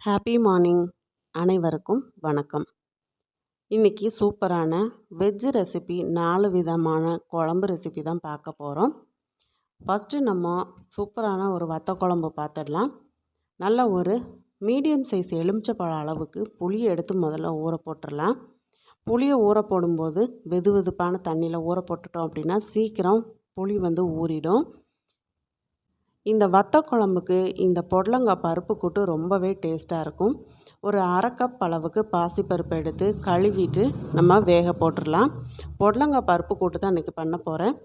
Happy morning அனைவருக்கும் வணக்கம். இன்றைக்கி சூப்பரான வெஜ்ஜு ரெசிபி நாலு விதமான குழம்பு ரெசிபி தான் பார்க்க போகிறோம் ஃபஸ்ட்டு நம்ம சூப்பரான ஒரு வத்த குழம்பு பார்த்துடலாம் நல்ல ஒரு மீடியம் சைஸ் எலுமிச்சப்பழம் அளவுக்கு புளியை எடுத்து முதல்ல ஊற போட்டுடலாம். புளியை ஊற போடும்போது வெது வெதுப்பான தண்ணியில் ஊற போட்டுட்டோம் அப்படின்னா சீக்கிரம் புளி வந்து ஊறிடும். இந்த வத்த குழம்புக்கு இந்த பொடலங்காய் பருப்பு கூட்டு ரொம்பவே டேஸ்ட்டாக இருக்கும். ஒரு அரை கப் அளவுக்கு பாசிப்பருப்பு எடுத்து கழுவிட்டு நம்ம வேக போட்டுடலாம். பொடலங்காய் பருப்பு கூட்டு தான் இன்றைக்கி பண்ண போகிறேன்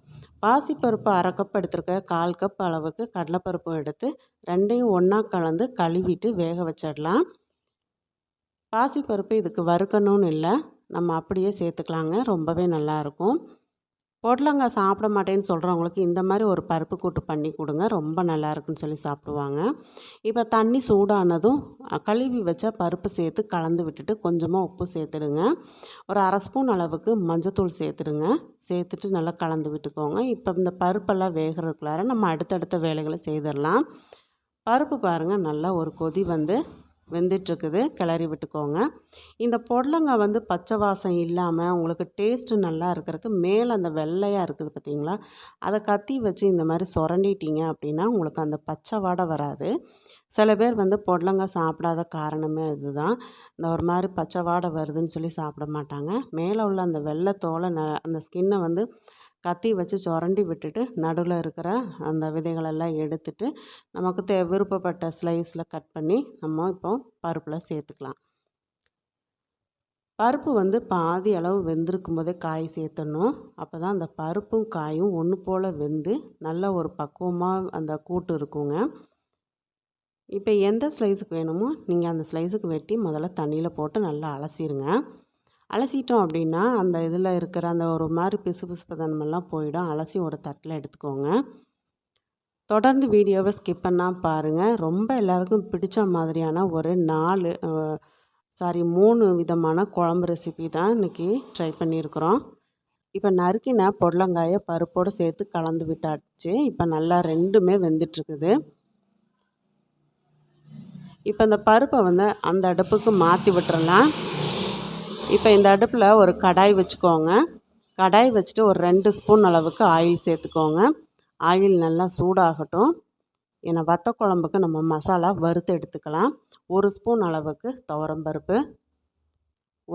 பாசிப்பருப்பு அரை கப் எடுத்துருக்க கால் கப் அளவுக்கு கடலைப்பருப்பும் எடுத்து ரெண்டையும் ஒன்றா கலந்து கழுவிட்டு வேக வச்சிடலாம். பாசிப்பருப்பு இதுக்கு வறுக்கணும்னு இல்லை. நம்ம அப்படியே சேர்த்துக்கலாங்க. ரொம்பவே நல்லாயிருக்கும் பொடலங்காய் சாப்பிட மாட்டேன்னு சொல்கிறவங்களுக்கு இந்த மாதிரி ஒரு பருப்பு கூட்டு பண்ணி கொடுங்க. ரொம்ப நல்லா இருக்குன்னு சொல்லி சாப்பிடுவாங்க. இப்போ தண்ணி சூடானதும் கழுவி வச்ச பருப்பு சேர்த்து கலந்து விட்டுட்டு கொஞ்சமாக உப்பு சேர்த்துடுங்க. ஒரு அரை ஸ்பூன் அளவுக்கு மஞ்சத்தூள் சேர்த்துடுங்க. சேர்த்துட்டு நல்லா கலந்து விட்டுக்கோங்க. இப்போ இந்த பருப்பெல்லாம் வேகிறதுக்குள்ளார நம்ம அடுத்தடுத்த வேலைகளை செய்திடலாம். பருப்பு பாருங்கள் நல்லா ஒரு கொதி வந்து வெந்துட்டுருக்குது. கிளறி விட்டுக்கோங்க. இந்த பொடலங்காய் வந்து பச்சை வாசம் இல்லாமல் உங்களுக்கு டேஸ்ட்டு நல்லா இருக்கிறதுக்கு மேலே அந்த வெள்ளையாக இருக்குது பார்த்தீங்களா அதை கத்தி வச்சு இந்த மாதிரி சுரண்டிட்டீங்க அப்படின்னா உங்களுக்கு அந்த பச்சை வாடை வராது. சில பேர் வந்து பொடலங்காய் சாப்பிடாத காரணமே இதுதான். இந்த ஒரு மாதிரி பச்சை வாடை வருதுன்னு சொல்லி சாப்பிட மாட்டாங்க. மேலே உள்ள அந்த வெள்ளை தோலை ந அந்த ஸ்கின்னை வந்து கத்தி வச்சு சுரண்டி விட்டுட்டு நடுவில் இருக்கிற அந்த விதைகளெல்லாம் எடுத்துட்டு நமக்கு தே விருப்பப்பட்ட ஸ்லைஸில் கட் பண்ணி நம்ம இப்போ பருப்பில் சேர்த்துக்கலாம். பருப்பு வந்து பாதி அளவு வெந்திருக்கும் போதே காய் சேர்த்தணும் அப்போ தான் அந்த பருப்பும் காயும் ஒன்று போல் வெந்து நல்ல ஒரு பக்குவமாக அந்த கூட்டு இருக்குங்க. இப்போ எந்த ஸ்லைஸுக்கு வேணுமோ நீங்கள் அந்த ஸ்லைஸுக்கு வெட்டி முதல்ல தண்ணியில் போட்டு நல்லா அலசிடுங்க அலசிட்டோம் அப்படின்னா அந்த இதில் இருக்கிற அந்த ஒரு மாதிரி பிசு பிசுப்பு தன்மெல்லாம் போயிடும். அலசி ஒரு தட்டில் எடுத்துக்கோங்க. தொடர்ந்து வீடியோவை ஸ்கிப் பண்ணால் பாருங்கள் ரொம்ப எல்லாருக்கும் பிடிச்ச மாதிரியான ஒரு நாலு சாரி மூணு விதமான குழம்பு ரெசிபி தான் இன்றைக்கி ட்ரை பண்ணியிருக்கிறோம். இப்போ நறுக்கின பொடலங்காயை பருப்போடு சேர்த்து கலந்து விட்டாச்சு. இப்போ நல்லா ரெண்டுமே வெந்துட்டுருக்குது. இப்போ இந்த பருப்பை வந்து அந்த அடுப்புக்கு மாற்றி விட்டுறலாம். இப்போ இந்த அடுப்பில் ஒரு கடாய் வச்சுக்கோங்க. கடாய் வச்சுட்டு ஒரு ரெண்டு ஸ்பூன் அளவுக்கு ஆயில் சேர்த்துக்கோங்க. ஆயில் நல்லா சூடாகட்டும். ஏன்னா வத்த குழம்புக்கு நம்ம மசாலா வறுத்து எடுத்துக்கலாம். ஒரு ஸ்பூன் அளவுக்கு துவரம்பருப்பு.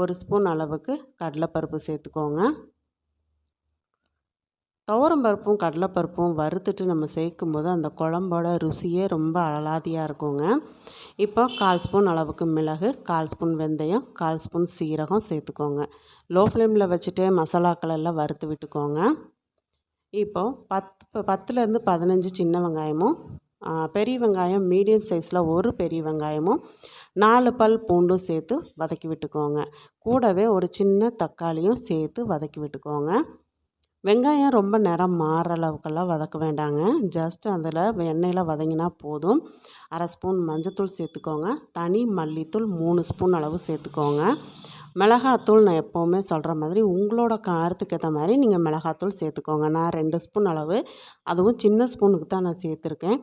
ஒரு ஸ்பூன் அளவுக்கு கடலைப்பருப்பு சேர்த்துக்கோங்க. துவரம்பருப்பும் கடலைப்பருப்பும் வறுத்துட்டு நம்ம சேர்க்கும் போது அந்த குழம்போட ருசியே ரொம்ப அலாதியாக இருக்குங்க. இப்போ கால் ஸ்பூன் அளவுக்கு மிளகு கால் ஸ்பூன் வெந்தயம் கால் ஸ்பூன் சீரகம் சேர்த்துக்கோங்க. லோ ஃப்ளேமில் வச்சுட்டு மசாலாக்கள் எல்லாம் வறுத்து விட்டுக்கோங்க. இப்போது பத்து பத்துலேருந்து பதினஞ்சு சின்ன வெங்காயமும் பெரிய வெங்காயம் மீடியம் சைஸில் ஒரு பெரிய வெங்காயமும் நாலு பல் பூண்டும் சேர்த்து வதக்கி விட்டுக்கோங்க. கூடவே ஒரு சின்ன தக்காளியும் சேர்த்து வதக்கி விட்டுக்கோங்க. வெங்காயம் ரொம்ப நிறம் மாறுற அளவுக்கெல்லாம் வதக்க வேண்டாங்க. ஜஸ்ட் அதில் எண்ணெயில் வதங்கினா போதும். அரை ஸ்பூன் மஞ்சத்தூள் சேர்த்துக்கோங்க. தனி மல்லித்தூள் மூணு ஸ்பூன் அளவு சேர்த்துக்கோங்க. மிளகாத்தூள் நான் எப்போவுமே சொல்கிற மாதிரி உங்களோட காரத்துக்கு ஏற்ற மாதிரி நீங்கள் மிளகாத்தூள் சேர்த்துக்கோங்க. நான் ரெண்டு ஸ்பூன் அளவு அதுவும் சின்ன ஸ்பூனுக்கு தான் நான் சேர்த்துருக்கேன்.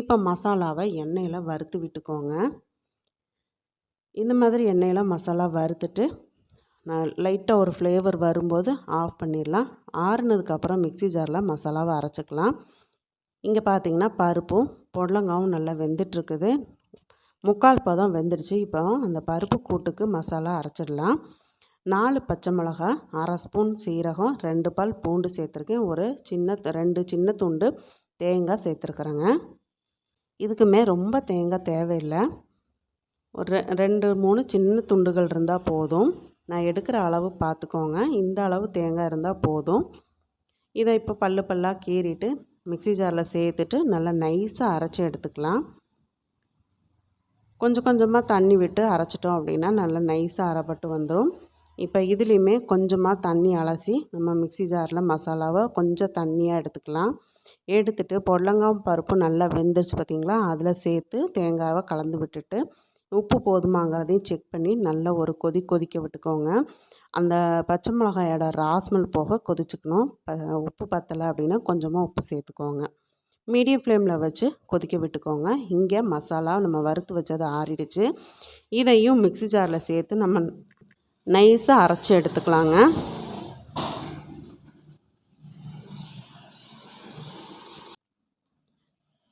இப்போ மசாலாவை எண்ணெயில் வறுத்து விட்டுக்கோங்க. இந்த மாதிரி எண்ணெயில் மசாலா வறுத்துட்டு லைட்டாக ஒரு ஃப்ளேவர் வரும்போது ஆஃப் பண்ணிடலாம். ஆறுனதுக்கப்புறம் மிக்சி ஜாரில் மசாலாவை அரைச்சிக்கலாம். இங்கே பார்த்தீங்கன்னா பருப்பும் புடலங்காவும் நல்லா வெந்துட்டுருக்குது. முக்கால் பதம் வெந்துடுச்சு. இப்போ அந்த பருப்பு கூட்டுக்கு மசாலா அரைச்சிடலாம். நாலு பச்சை மிளகா அரை ஸ்பூன் சீரகம் ரெண்டு பால் பூண்டு சேர்த்துருக்கேன். ஒரு சின்ன ரெண்டு சின்ன துண்டு தேங்காய் சேர்த்துருக்குறேங்க. இதுக்குமே ரொம்ப தேங்காய் தேவையில்லை. ஒரு ரெண்டு மூணு சின்ன துண்டுகள் இருந்தால் போதும். நான் எடுக்கிற அளவு பார்த்துக்கோங்க. இந்த அளவு தேங்காய் இருந்தால் போதும். இதை இப்போ பல்லு பல்லாக கீறிட்டு மிக்சி ஜாரில் சேர்த்துட்டு நல்லா நைஸாக அரைச்சி எடுத்துக்கலாம். கொஞ்சம் கொஞ்சமாக தண்ணி விட்டு அரைச்சிட்டோம் அப்படின்னா நல்லா நைஸாக அரைப்பட்டு வந்துடும் இப்போ இதுலேயுமே கொஞ்சமாக தண்ணி அலசி நம்ம மிக்சி ஜாரில் மசாலாவை கொஞ்சம் தண்ணியாக எடுத்துக்கலாம். எடுத்துட்டு பொடலங்காய் பருப்பு நல்லா வெந்துருச்சு பார்த்திங்களா? அதில் சேர்த்து தேங்காவை கலந்து விட்டுட்டு உப்பு போதுமாங்கிறதையும் செக் பண்ணி நல்லா ஒரு கொதி கொதிக்க விட்டுக்கோங்க. அந்த பச்சை மிளகாயோட ராஸ்மல் போக கொதிச்சுக்கணும். உப்பு பத்தலை அப்படின்னா கொஞ்சமாக உப்பு சேர்த்துக்கோங்க. மீடியம் ஃப்ளேமில் வச்சு கொதிக்க விட்டுக்கோங்க. இங்கே மசாலா நம்ம வறுத்து வச்சது ஆறிடுச்சு. இதையும் மிக்ஸி ஜாரில் சேர்த்து நம்ம நைஸாக அரைச்சி எடுத்துக்கலாங்க.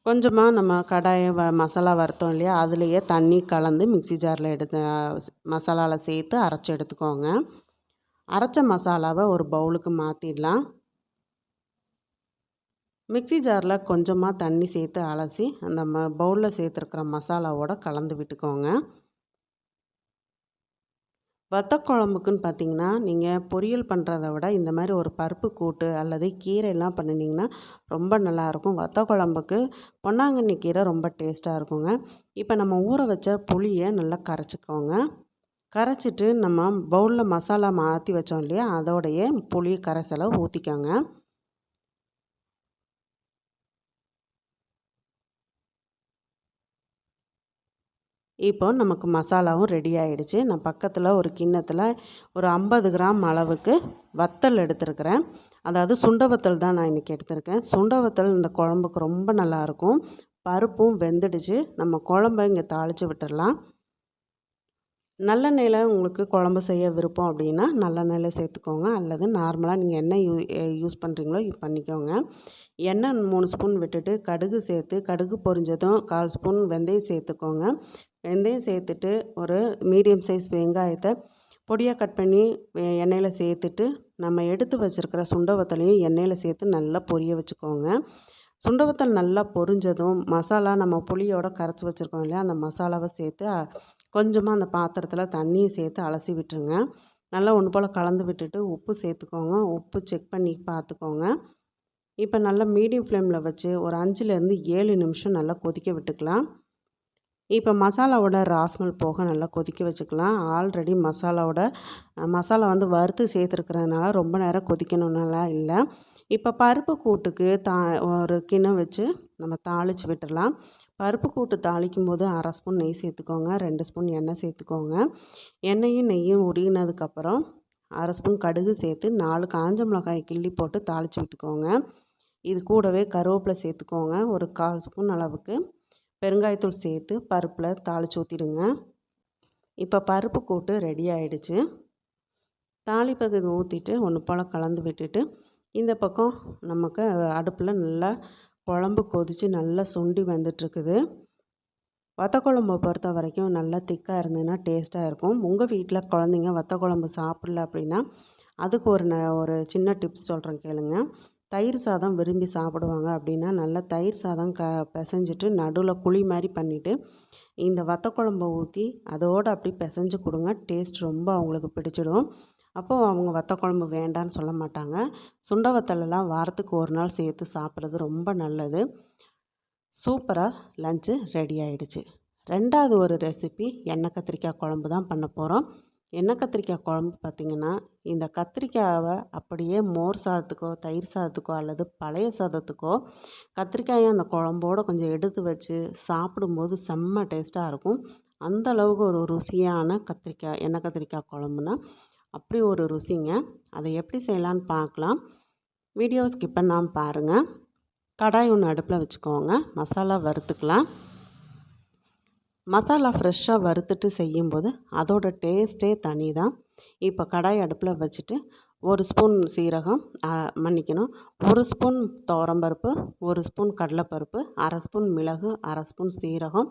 கொஞ்சமாக நம்ம கடாயை வ மசாலா வறுத்தோம் இல்லையா? அதுலேயே தண்ணி கலந்து மிக்ஸி ஜாரில் எடுத்து மசாலாவில் சேர்த்து அரைச்சி எடுத்துக்கோங்க. அரைச்ச மசாலாவை ஒரு பவுலுக்கு மாற்றிடலாம் மிக்ஸி ஜாரில் கொஞ்சமாக தண்ணி சேர்த்து அலசி அந்த ம பவுலில் சேர்த்துருக்கிற மசாலாவோட கலந்து விட்டுக்கோங்க. வத்த குழம்புக்குன்னு பார்த்தீங்கன்னா நீங்கள் பொரியல் பண்ணுறத விட இந்த மாதிரி ஒரு பருப்பு கூட்டு அல்லது கீரையெல்லாம் பண்ணினீங்கன்னா ரொம்ப நல்லாயிருக்கும். வத்த குழம்புக்கு பொன்னாங்கண்ணி கீரை ரொம்ப டேஸ்ட்டாக இருக்குங்க. இப்போ நம்ம ஊற வச்ச புளியை நல்லா கரைச்சிக்கோங்க. கரைச்சிட்டு நம்ம பவுலில் மசாலா மாற்றி வச்சோம் இல்லையா அதோடைய புளி கரைசலை ஊற்றிக்கோங்க இப்போ நமக்கு மசாலாவும் ரெடி ஆகிடுச்சு நான் பக்கத்தில் ஒரு கிண்ணத்தில் ஒரு ஐம்பது கிராம் அளவுக்கு வத்தல் எடுத்துருக்கிறேன். அதாவது சுண்ட வத்தல் தான் நான் இன்றைக்கி எடுத்திருக்கேன். சுண்ட வத்தல் இந்த குழம்புக்கு ரொம்ப நல்லாயிருக்கும் பருப்பும் வெந்துடுச்சு. நம்ம குழம்ப இங்கே தாளித்து விட்டுடலாம் நல்லெண்ணெயில் உங்களுக்கு குழம்பு செய்ய விருப்பம் அப்படின்னா நல்லெண்ணெயில் சேர்த்துக்கோங்க. அல்லது நார்மலாக நீங்கள் என்ன யூ யூஸ் பண்ணுறீங்களோ பண்ணிக்கோங்க. எண்ணெய் மூணு ஸ்பூன் விட்டுட்டு கடுகு சேர்த்து கடுகு பொரிஞ்சதும் கால் ஸ்பூன் வெந்தயம் சேர்த்துக்கோங்க. வெந்தயம் சேர்த்துட்டு ஒரு மீடியம் சைஸ் வெங்காயத்தை பொடியாக கட் பண்ணி எண்ணெயில் சேர்த்துட்டு நம்ம எடுத்து வச்சுருக்கிற சுண்டவத்தலையும் எண்ணெயில் சேர்த்து நல்லா பொரிய வச்சுக்கோங்க. சுண்டவத்தல் நல்லா பொரிஞ்சதும் மசாலா நம்ம புளியோட கரைச்சி வச்சுருக்கோம் இல்லையா அந்த மசாலாவை சேர்த்து கொஞ்சமாக அந்த பாத்திரத்தில் தண்ணியை சேர்த்து அலசி விட்டுருங்க. நல்லா ஒன்று போல் கலந்து விட்டுட்டு உப்பு சேர்த்துக்கோங்க. உப்பு செக் பண்ணி பார்த்துக்கோங்க. இப்போ நல்லா மீடியம் ஃப்ளேமில் வச்சு ஒரு அஞ்சுலேருந்து ஏழு நிமிஷம் நல்லா கொதிக்க விட்டுக்கலாம். இப்போ மசாலாவோட ராஸ்மல் போக நல்லா கொதிக்க வச்சுக்கலாம். ஆல்ரெடி மசாலாவோட மசாலா வந்து வறுத்து சேர்த்துருக்கிறதுனால ரொம்ப நேரம் கொதிக்கணுன்னாலாம் இல்லை. இப்போ பருப்பு கூட்டுக்கு தா ஒரு கிணம் வச்சு நம்ம தாளித்து விட்டுடலாம். பருப்பு கூட்டு தாளிக்கும் போது அரை ஸ்பூன் நெய் சேர்த்துக்கோங்க. ரெண்டு ஸ்பூன் எண்ணெய் சேர்த்துக்கோங்க. எண்ணெயும் நெய்யும் உருகினதுக்கப்புறம் அரை ஸ்பூன் கடுகு சேர்த்து நாலு காஞ்ச மிளகாய் கிள்ளி போட்டு தாளித்து விட்டுக்கோங்க. இது கூடவே கருவேப்பிலை சேர்த்துக்கோங்க. ஒரு கால் ஸ்பூன் அளவுக்கு. பெருங்காயத்தூள் சேர்த்து பருப்பில் தாளித்து ஊற்றிடுங்க இப்போ பருப்பு கூட்டு ரெடி ஆகிடுச்சு தாளிப்பகுதி ஊற்றிட்டு ஒன்று போல் கலந்து விட்டுட்டு இந்த பக்கம் நமக்கு அடுப்பில் நல்லா குழம்பு கொதித்து நல்லா சுண்டி வந்துட்டுருக்குது. வத்த குழம்பு பொறுத்த வரைக்கும் நல்லா திக்காக இருந்ததுன்னா டேஸ்ட்டாக இருக்கும். உங்கள் வீட்டில் குழந்தைங்க வத்த குழம்பு சாப்பிடல அப்படின்னா அதுக்கு ஒரு ந ஒரு சின்ன டிப்ஸ் சொல்கிறேன் கேளுங்கள் தயிர் சாதம் விரும்பி சாப்பிடுவாங்க அப்படின்னா நல்லா தயிர் சாதம் க பிசைஞ்சிட்டு நடுவில் குழி மாதிரி பண்ணிவிட்டு இந்த வத்த குழம்ப ஊற்றி அதோடு அப்படி பிசைஞ்சு கொடுங்க. டேஸ்ட் ரொம்ப அவங்களுக்கு பிடிச்சிடும். அப்போது அவங்க வத்த குழம்பு வேண்டான்னு சொல்ல மாட்டாங்க. சுண்ட வத்தலெல்லாம் வாரத்துக்கு ஒரு நாள் சேர்த்து சாப்பிட்றது ரொம்ப நல்லது. சூப்பராக லஞ்சு ரெடி ஆகிடுச்சு ரெண்டாவது ஒரு ரெசிபி எண்ணெய் கத்திரிக்காய் குழம்பு தான் பண்ண போகிறோம் எண்ணெய் கத்திரிக்காய் குழம்பு பார்த்திங்கன்னா இந்த கத்திரிக்காயை அப்படியே மோர் சாதத்துக்கோ தயிர் சாதத்துக்கோ அல்லது பழைய சாதத்துக்கோ கத்திரிக்காயை அந்த குழம்போடு கொஞ்சம் எடுத்து வச்சு சாப்பிடும்போது செம்ம டேஸ்ட்டாக இருக்கும். அந்த அளவுக்கு ஒரு ருசியான கத்திரிக்காய் எண்ணெய் கத்திரிக்காய் குழம்புனா அப்படி ஒரு ருசிங்க. அதை எப்படி செய்யலான்னு பார்க்கலாம். வீடியோ ஸ்கிப் பண்ணாமல் பாருங்கள் கடாய் ஒன்று அடுப்பில் வச்சுக்கோங்க. மசாலா வறுத்துக்கலாம். மசாலா ஃப்ரெஷ்ஷாக வறுத்துட்டு செய்யும்போது அதோட டேஸ்ட்டே தனி தான். இப்போ கடாய் அடுப்பில் வச்சுட்டு ஒரு ஸ்பூன் சீரகம் மன்னிக்கணும் ஒரு ஸ்பூன் துவரம்பருப்பு ஒரு ஸ்பூன் கடலைப்பருப்பு அரை ஸ்பூன் மிளகு அரை ஸ்பூன் சீரகம்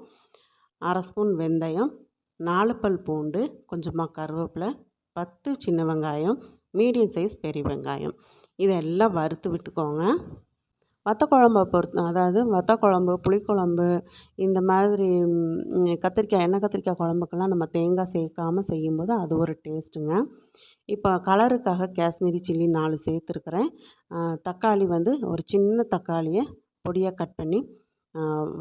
அரை ஸ்பூன் வெந்தயம் நாலு பல் பூண்டு கொஞ்சமாக கருவேப்பிலை பத்து சின்ன வெங்காயம் மீடியம் சைஸ் பெரிய வெங்காயம். இதெல்லாம் வறுத்து விட்டுக்கோங்க. வத்த குழம்ப பொறுத்த அதாவது வத்த குழம்பு புளிக்குழம்பு இந்த மாதிரி கத்திரிக்காய் எண்ணெய் கத்திரிக்காய் குழம்புக்கெல்லாம் நம்ம தேங்காய் சேர்க்காமல் செய்யும்போது அது ஒரு டேஸ்ட்டுங்க. இப்போ கலருக்காக காஷ்மீரி சில்லி நாலு சேர்த்துருக்குறேன். தக்காளி வந்து ஒரு சின்ன தக்காளியை பொடியாக கட் பண்ணி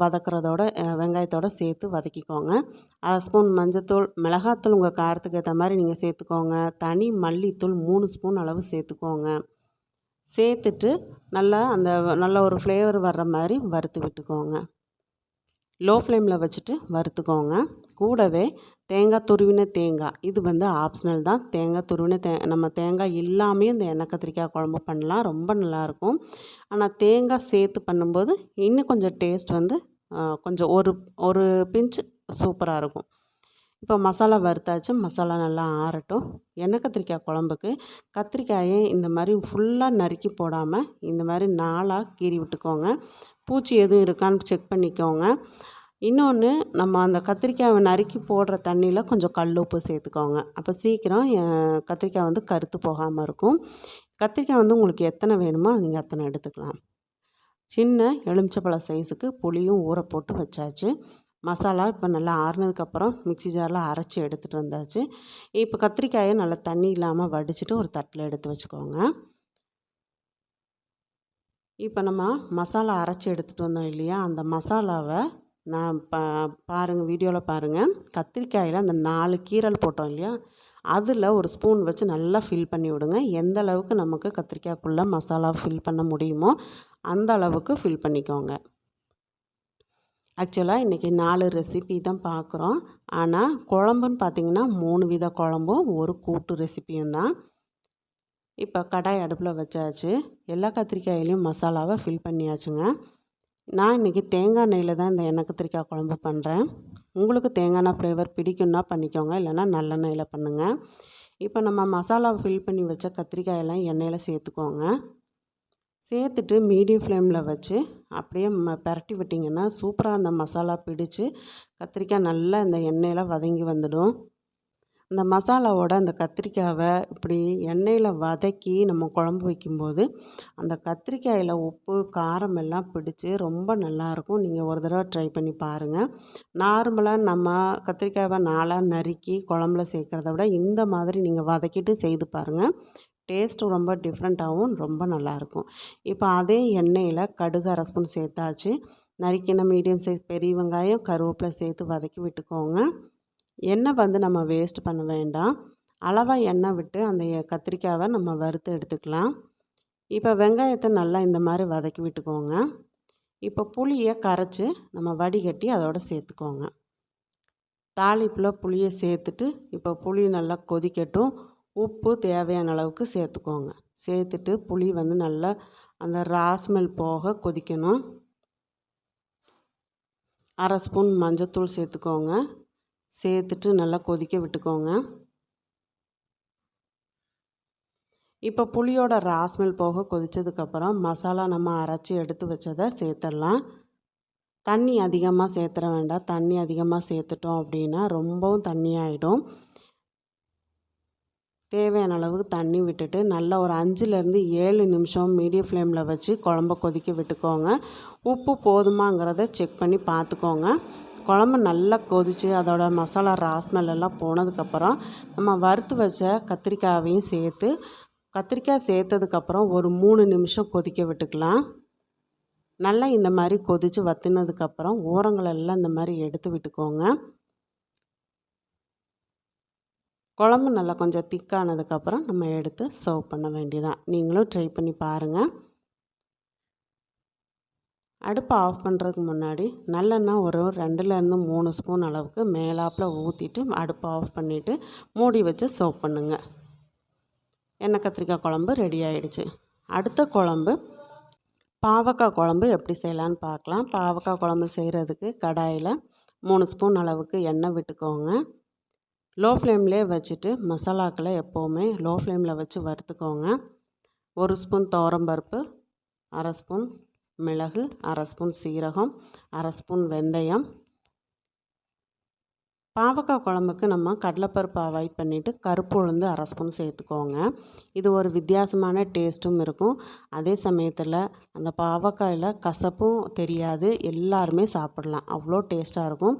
வதக்கிறதோட வெங்காயத்தோடு சேர்த்து வதக்கிக்கோங்க. அரை ஸ்பூன் மஞ்சத்தூள் மிளகாத்தூள் உங்கள் காரத்துக்கு ஏற்ற மாதிரி நீங்கள் சேர்த்துக்கோங்க. தனி மல்லித்தூள் மூணு ஸ்பூன் அளவு சேர்த்துக்கோங்க. சேர்த்துட்டு நல்லா அந்த நல்ல ஒரு ஃப்ளேவர் வர்ற மாதிரி வறுத்து விட்டுக்கோங்க. லோ ஃப்ளேமில் வச்சுட்டு வறுத்துக்கோங்க. கூடவே தேங்காய் துருவின தேங்காய். இது வந்து ஆப்ஷனல் தான். தேங்காய் துருவின தே நம்ம தேங்காய் இல்லாமையும் இந்த எண்ணெய் கத்திரிக்காய் குழம்பு பண்ணலாம். ரொம்ப நல்லாயிருக்கும் ஆனால் தேங்காய் சேர்த்து பண்ணும்போது இன்னும் கொஞ்சம் டேஸ்ட் வந்து கொஞ்சம் ஒரு ஒரு பிஞ்சு சூப்பராக இருக்கும். இப்போ மசாலா வறுத்தாச்சு மசாலா நல்லா ஆறட்டும். எண்ணெய் கத்திரிக்காய் குழம்புக்கு கத்திரிக்காயை இந்த மாதிரி ஃபுல்லாக நறுக்கி போடாமல் இந்த மாதிரி நாளாக கீறி விட்டுக்கோங்க. பூச்சி எதுவும் இருக்கான்னு செக் பண்ணிக்கோங்க. இன்னொன்று நம்ம அந்த கத்திரிக்காயை நறுக்கி போடுற தண்ணியில் கொஞ்சம் கல் உப்பு சேர்த்துக்கோங்க. அப்போ சீக்கிரம் கத்திரிக்காய் வந்து கருத்து போகாமல் இருக்கும். கத்திரிக்காய் வந்து உங்களுக்கு எத்தனை வேணுமோ நீங்கள் அத்தனை எடுத்துக்கலாம். சின்ன எலுமிச்சப்பழ சைஸுக்கு புளியும் ஊற போட்டு வச்சாச்சு. மசாலா இப்போ நல்லா ஆறுனதுக்கப்புறம் மிக்சி ஜாரில் அரைச்சி எடுத்துகிட்டு வந்தாச்சு. இப்போ கத்திரிக்காயை நல்லா தண்ணி இல்லாமல் வடிச்சிட்டு ஒரு தட்டில் எடுத்து வச்சுக்கோங்க. இப்போ நம்ம மசாலா அரைச்சி எடுத்துகிட்டு வந்தோம் இல்லையா? அந்த மசாலாவை நான் பா பாருங்கள் வீடியோவில் பாருங்கள் கத்திரிக்காயில் அந்த நாலு கீரல் போட்டோம் இல்லையா? அதில் ஒரு ஸ்பூன் வச்சு நல்லா ஃபில் பண்ணி விடுங்க. எந்த அளவுக்கு நமக்கு கத்திரிக்காய்க்குள்ளே மசாலா ஃபில் பண்ண முடியுமோ அந்த அளவுக்கு ஃபில் பண்ணிக்கோங்க. ஆக்சுவலாக இன்றைக்கி நாலு ரெசிபி தான் பார்க்குறோம் ஆனால் குழம்புன்னு பார்த்திங்கன்னா மூணு வித குழம்பும் ஒரு கூட்டு ரெசிப்பியும் தான். இப்போ கடாய் அடுப்பில் வச்சாச்சு. எல்லா கத்திரிக்காயிலையும் மசாலாவை ஃபில் பண்ணியாச்சுங்க. நான் இன்றைக்கி தேங்காய் எண்ணெயில் தான் இந்த எண்ணெய் கத்திரிக்காய் குழம்பு பண்ணுறேன் உங்களுக்கு தேங்காய் எண்ணெய் ஃப்ளேவர் பிடிக்குன்னா பண்ணிக்கோங்க. இல்லைனா நல்லெண்ணெயில் பண்ணுங்கள் இப்போ நம்ம மசாலாவை ஃபில் பண்ணி வச்ச கத்திரிக்காயெல்லாம் எண்ணெயில் சேர்த்துக்கோங்க. சேர்த்துட்டு மீடியம் ஃப்ளேமில் வச்சு அப்படியே ம பரட்டி விட்டிங்கன்னா சூப்பராக அந்த மசாலா பிடிச்சி கத்திரிக்காய் நல்லா இந்த எண்ணெயில் வதங்கி வந்துடும். அந்த மசாலாவோட அந்த கத்திரிக்காவை இப்படி எண்ணெயில் வதக்கி நம்ம குழம்பு வைக்கும்போது அந்த கத்திரிக்காயில் உப்பு காரம் எல்லாம் பிடிச்சி ரொம்ப நல்லாயிருக்கும் நீங்கள் ஒரு தடவை ட்ரை பண்ணி பாருங்கள் நார்மலாக நம்ம கத்திரிக்காயை நாளாக நறுக்கி குழம்புல சேர்க்குறத விட இந்த மாதிரி நீங்கள் வதக்கிட்டு செய்து பாருங்கள் டேஸ்ட்டு ரொம்ப டிஃப்ரெண்ட்டாகவும் ரொம்ப நல்லாயிருக்கும். இப்போ அதே எண்ணெயில் கடுகு அரை ஸ்பூன் சேர்த்தாச்சு. நறுக்கின மீடியம் சைஸ் பெரிய வெங்காயம் கருவேப்பிலை சேர்த்து வதக்கி விட்டுக்கோங்க. எண்ணெய் வந்து நம்ம வேஸ்ட் பண்ண வேண்டாம். அளவாக எண்ணெய் விட்டு அந்த கத்திரிக்காவை நம்ம வறுத்து எடுத்துக்கலாம். இப்போ வெங்காயத்தை நல்லா இந்த மாதிரி வதக்கி விட்டுக்கோங்க. இப்போ புளியை கரைச்சி நம்ம வடிகட்டி அதோடு சேர்த்துக்கோங்க. தாளிப்பில் புளியை சேர்த்துட்டு இப்போ புளி நல்லா கொதிக்கட்டும். உப்பு தேவையான அளவுக்கு சேர்த்துக்கோங்க. சேர்த்துட்டு புளி வந்து நல்லா அந்த ராஸ்மெல் போக கொதிக்கணும். அரை ஸ்பூன் மஞ்சத்தூள் சேர்த்துக்கோங்க. சேர்த்துட்டு நல்லா கொதிக்க விட்டுக்கோங்க. இப்போ புளியோட ராஸ்மெல் போக கொதித்ததுக்கப்புறம் மசாலா நம்ம அரைச்சி எடுத்து வச்சதை சேர்த்துடலாம். தண்ணி அதிகமாக சேர்த்துற வேண்டாம். தண்ணி அதிகமாக சேர்த்துட்டோம் அப்படின்னா ரொம்பவும் தண்ணி ஆகிடும் தேவையான அளவுக்கு தண்ணி விட்டுட்டு நல்லா ஒரு அஞ்சுலேருந்து ஏழு நிமிஷம் மீடியம் ஃப்ளேமில் வச்சு குழம்ப கொதிக்க விட்டுக்கோங்க. உப்பு போதுமாங்கிறத செக் பண்ணி பார்த்துக்கோங்க. குழம்பு நல்லா கொதித்து அதோட மசாலா ராஸ்மெல் எல்லாம் போனதுக்கப்புறம் நம்ம வறுத்து வச்ச கத்திரிக்காயையும் சேர்த்து கத்திரிக்காய் சேர்த்ததுக்கப்புறம் ஒரு மூணு நிமிஷம் கொதிக்க விட்டுக்கலாம். நல்லா இந்த மாதிரி கொதித்து வத்தினதுக்கப்புறம் ஓரங்களெல்லாம் இந்த மாதிரி எடுத்து விட்டுக்கோங்க. குழம்பு நல்லா கொஞ்சம் திக்கானதுக்கப்புறம் நம்ம எடுத்து சர்வ் பண்ண வேண்டியதான் நீங்களும் ட்ரை பண்ணி பாருங்கள் அடுப்பை ஆஃப் பண்ணுறதுக்கு முன்னாடி நல்லெண்ணெய் ஒரு ரெண்டுலேருந்து மூணு ஸ்பூன் அளவுக்கு மேலாப்பில் ஊற்றிட்டு அடுப்பை ஆஃப் பண்ணிவிட்டு மூடி வச்சு சர்வ் பண்ணுங்கள் எண்ணெய் கத்திரிக்காய் குழம்பு ரெடி ஆகிடுச்சு அடுத்த குழம்பு பாவக்காய் குழம்பு எப்படி செய்யலான்னு பார்க்கலாம். பாவக்காய் குழம்பு செய்கிறதுக்கு கடாயில் மூணு ஸ்பூன் அளவுக்கு எண்ணெய் விட்டுக்கோங்க. லோ ஃப்ளேம்லேயே வச்சுட்டு மசாலாக்களை எப்போவுமே லோ ஃப்ளேமில் வச்சு வறுத்துக்கோங்க. ஒரு ஸ்பூன் துவரம்பருப்பு அரை ஸ்பூன் மிளகு அரை ஸ்பூன் சீரகம் அரை ஸ்பூன் வெந்தயம். பாவக்காய் குழம்புக்கு நம்ம கடலைப்பருப்பு அவாய்ட் பண்ணிவிட்டு கருப்பு உளுந்து அரை ஸ்பூன் சேர்த்துக்கோங்க. இது ஒரு வித்தியாசமான டேஸ்ட்டும் இருக்கும். அதே சமயத்தில் அந்த பாவக்காயில் கசப்பும் தெரியாது. எல்லாருமே சாப்பிட்லாம். அவ்வளோ டேஸ்ட்டாக இருக்கும்.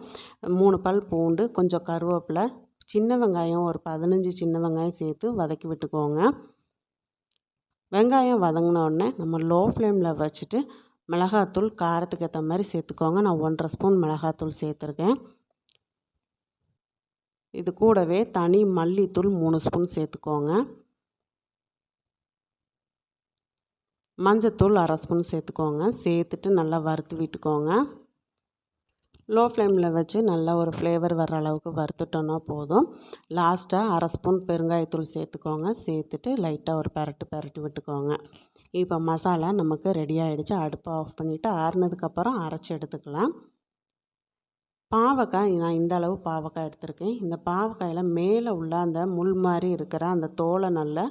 மூணு பல் பூண்டு கொஞ்சம் கருவேப்பிலை சின்ன வெங்காயம் ஒரு பதினஞ்சு சின்ன வெங்காயம் சேர்த்து வதக்கி விட்டுக்கோங்க. வெங்காயம் வதங்கின உடனே நம்ம லோ ஃப்ளேமில் வச்சுட்டு மிளகாத்தூள் காரத்துக்கு ஏற்ற மாதிரி சேர்த்துக்கோங்க. நான் ஒன்றரை ஸ்பூன் மிளகாத்தூள் சேர்த்துருக்கேன். இது கூடவே தனி மல்லித்தூள் மூணு ஸ்பூன் சேர்த்துக்கோங்க. மஞ்சத்தூள் அரை ஸ்பூன் சேர்த்துக்கோங்க. சேர்த்துட்டு நல்லா வறுத்து விட்டுக்கோங்க. லோ ஃப்ளேமில் வச்சு நல்லா ஒரு ஃப்ளேவர் வர அளவுக்கு வறுத்துட்டோன்னா போதும். லாஸ்ட்டாக அரை ஸ்பூன் பெருங்காயத்தூள் சேர்த்துக்கோங்க. சேர்த்துட்டு லைட்டாக ஒரு பெரட்டு பெரட்டி விட்டுக்கோங்க. இப்போ மசாலா நமக்கு ரெடி ஆகிடுச்சு அடுப்பை ஆஃப் பண்ணிவிட்டு ஆறுனதுக்கப்புறம் அரைச்சி எடுத்துக்கலாம். பாவக்காய் நான் இந்த அளவு பாவக்காய் எடுத்திருக்கேன். இந்த பாவக்காயில் மேலே உள்ள அந்த முள் மாதிரி இருக்கிற அந்த தோலை நல்லா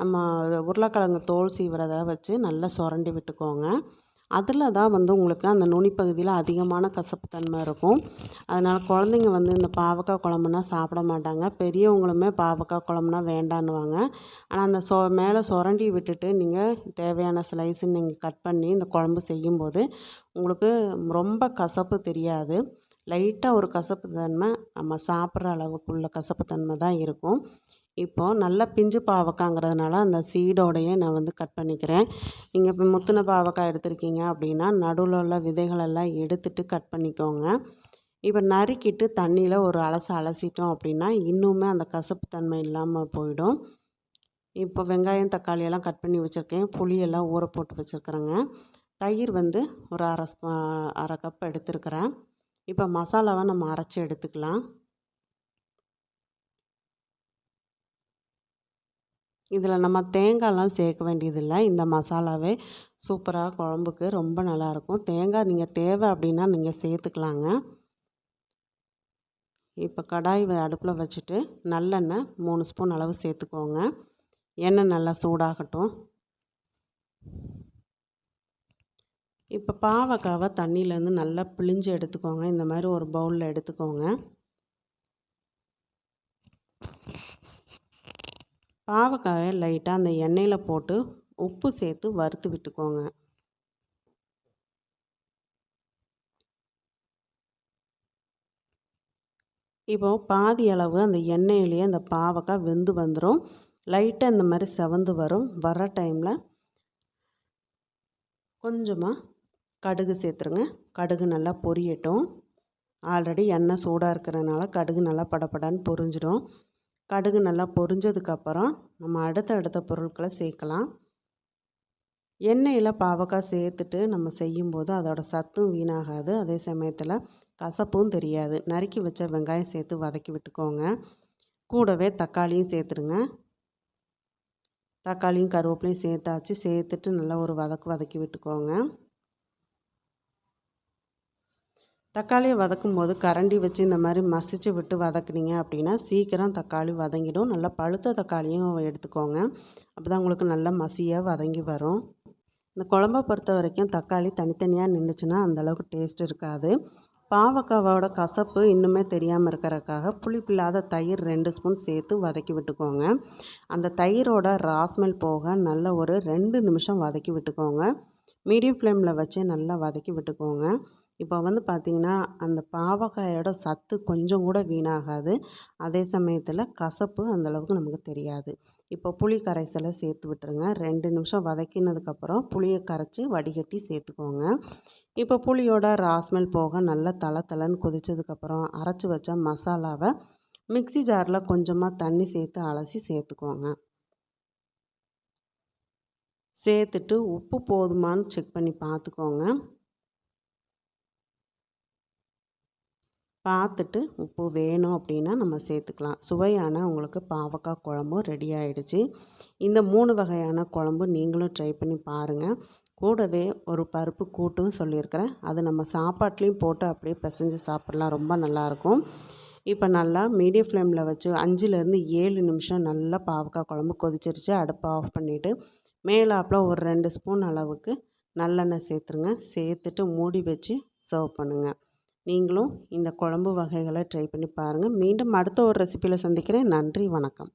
நம்ம உருளைக்கிழங்கு தோல் சீவுறதை வச்சு நல்லா சுரண்டி விட்டுக்கோங்க. அதில் தான் வந்து உங்களுக்கு அந்த நுனி பகுதியில் அதிகமான கசப்புத்தன்மை இருக்கும். அதனால் குழந்தைங்க வந்து இந்த பாவக்காய் குழம்புனா சாப்பிட மாட்டாங்க. பெரியவங்களுமே பாவக்காய் குழம்புனா வேண்டான்னுவாங்க. ஆனால் அந்த சொ மேலே சுரண்டி விட்டுட்டு நீங்கள் தேவையான ஸ்லைஸு நீங்கள் கட் பண்ணி இந்த குழம்பு செய்யும்போது உங்களுக்கு ரொம்ப கசப்பு தெரியாது. லைட்டாக ஒரு கசப்பு தன்மை நம்ம சாப்பிட்ற அளவுக்குள்ள கசப்பு தன்மை தான் இருக்கும். இப்போது நல்ல பிஞ்சு பாவக்காய்ங்கிறதுனால அந்த சீடோடையே நான் வந்து கட் பண்ணிக்கிறேன். நீங்கள் இப்போ முத்தின பாவக்காய் எடுத்திருக்கீங்க அப்படின்னா நடுவில் உள்ள விதைகளெல்லாம் எடுத்துட்டு கட் பண்ணிக்கோங்க. இப்போ நறுக்கிட்டு தண்ணியில் ஒரு அலசை அலசிட்டோம் அப்படின்னா இன்னுமே அந்த கசப்பு தன்மை இல்லாமல் போயிடும். இப்போ வெங்காயம் தக்காளி எல்லாம் கட் பண்ணி வச்சுருக்கேன். புளியெல்லாம் ஊற போட்டு வச்சுருக்குறேங்க. தயிர் வந்து ஒரு அரை அரை கப் எடுத்துருக்கிறேன். இப்போ மசாலாவை நம்ம அரைச்சி எடுத்துக்கலாம். இதில் நம்ம தேங்காய்லாம் சேர்க்க வேண்டியதில்லை. இந்த மசாலாவே சூப்பராக குழம்புக்கு ரொம்ப நல்லாயிருக்கும். தேங்காய் நீங்கள் தேவை அப்படின்னா நீங்கள் சேர்த்துக்கலாங்க. இப்போ கடாய் அடுப்பில் வச்சுட்டு நல்லெண்ணெய் மூணு ஸ்பூன் அளவு சேர்த்துக்கோங்க. எண்ணெய் நல்லா சூடாகட்டும். இப்போ பாவக்காவை தண்ணியிலேருந்து நல்லா பிழிஞ்சு எடுத்துக்கோங்க. இந்த மாதிரி ஒரு பவுலில் எடுத்துக்கோங்க. பாவக்காயை லைட்டாக அந்த எண்ணெயில் போட்டு உப்பு சேர்த்து வறுத்து விட்டுக்கோங்க. இப்போ பாதி அளவு அந்த எண்ணெயிலேயே அந்த பாவக்காய் வெந்து வந்துடும் லைட்டாக இந்த மாதிரி செவந்து வரும். வர்ற டைமில் கொஞ்சமாக கடுகு சேர்த்துருங்க. கடுகு நல்லா பொரியட்டும். ஆல்ரெடி எண்ணெய் சூடாக இருக்கிறனால கடுகு நல்லா படப்படான்னு பொரிஞ்சிடும். கடுகு நல்லா பொரிஞ்சதுக்கப்புறம் நம்ம அடுத்த அடுத்த பொருட்களை சேர்க்கலாம். எண்ணெயில் பாவக்காய் சேர்த்துட்டு நம்ம செய்யும்போது அதோட சத்தும் வீணாகாது. அதே சமயத்தில் கசப்பும் தெரியாது. நறுக்கி வச்ச வெங்காயம் சேர்த்து வதக்கி விட்டுக்கோங்க. கூடவே தக்காளியும் சேர்த்துருங்க. தக்காளியும் கருவேப்பிலையும் சேர்த்தாச்சு. சேர்த்துட்டு நல்லா ஒரு வதக்கு வதக்கி விட்டுக்கோங்க. தக்காளியை வதக்கும் போது கரண்டி வச்சு இந்த மாதிரி மசிச்சு விட்டு வதக்குனீங்க அப்படின்னா சீக்கிரம் தக்காளி வதங்கிடும். நல்லா பழுத்த தக்காளியும் எடுத்துக்கோங்க. அப்போ தான் உங்களுக்கு நல்லா மசியாக வதங்கி வரும். இந்த குழம்ப பொறுத்த வரைக்கும் தக்காளி தனித்தனியாக நின்றுச்சுன்னா அந்தளவுக்கு டேஸ்ட் இருக்காது. பாவக்காவோட கசப்பு இன்னுமே தெரியாமல் இருக்கிறக்காக புளிப்பில்லாத தயிர் ரெண்டு ஸ்பூன் சேர்த்து வதக்கி விட்டுக்கோங்க. அந்த தயிரோட ராஸ்மெல் போக நல்ல ஒரு ரெண்டு நிமிஷம் வதக்கி விட்டுக்கோங்க. மீடியம் ஃப்ளேமில் வச்சு நல்லா வதக்கி விட்டுக்கோங்க. இப்போ வந்து பார்த்திங்கன்னா அந்த பாவக்காயோட சத்து கொஞ்சம் கூட வீணாகாது. அதே சமயத்தில் கசப்பு அந்தளவுக்கு நமக்கு தெரியாது. இப்போ புளி கரைசலை சேர்த்து விட்டுருங்க. ரெண்டு நிமிஷம் வதக்கினதுக்கப்புறம் புளியை கரைச்சி வடிகட்டி சேர்த்துக்கோங்க. இப்போ புளியோட ராஸ்மெல் போக நல்லா தலை தலைன்னு கொதித்ததுக்கப்புறம் அரைச்சி வச்ச மசாலாவை மிக்சி ஜாரில் கொஞ்சமாக தண்ணி சேர்த்து அலசி சேர்த்துக்கோங்க. சேர்த்துட்டு உப்பு போதுமான்னு செக் பண்ணி பார்த்துக்கோங்க. பார்த்துட்டு உப்பு வேணும் அப்படின்னா நம்ம சேர்த்துக்கலாம். சுவையான உங்களுக்கு பாவக்காய் குழம்பும் ரெடி ஆகிடுச்சு இந்த மூணு வகையான குழம்பு நீங்களும் ட்ரை பண்ணி பாருங்கள் கூடவே ஒரு பருப்பு கூட்டும் சொல்லியிருக்கிறேன். அது நம்ம சாப்பாட்லேயும் போட்டு அப்படியே பிசைஞ்சு சாப்பிட்லாம். ரொம்ப நல்லாயிருக்கும் இப்போ நல்லா மீடியம் ஃப்ளேமில் வச்சு அஞ்சுலேருந்து ஏழு நிமிஷம் நல்லா பாவக்காய் குழம்பு கொதிச்சிருச்சு. அடுப்பை ஆஃப் பண்ணிவிட்டு மேலாப்பில் ஒரு ரெண்டு ஸ்பூன் அளவுக்கு நல்லெண்ணெய் சேர்த்துருங்க. சேர்த்துட்டு மூடி வச்சு சர்வ் பண்ணுங்கள் நீங்களும் இந்த குழம்பு வகைகளை ட்ரை பண்ணி பாருங்கள் மீண்டும் அடுத்த ஒரு ரெசிப்பியில் சந்திக்கிறேன். நன்றி வணக்கம்.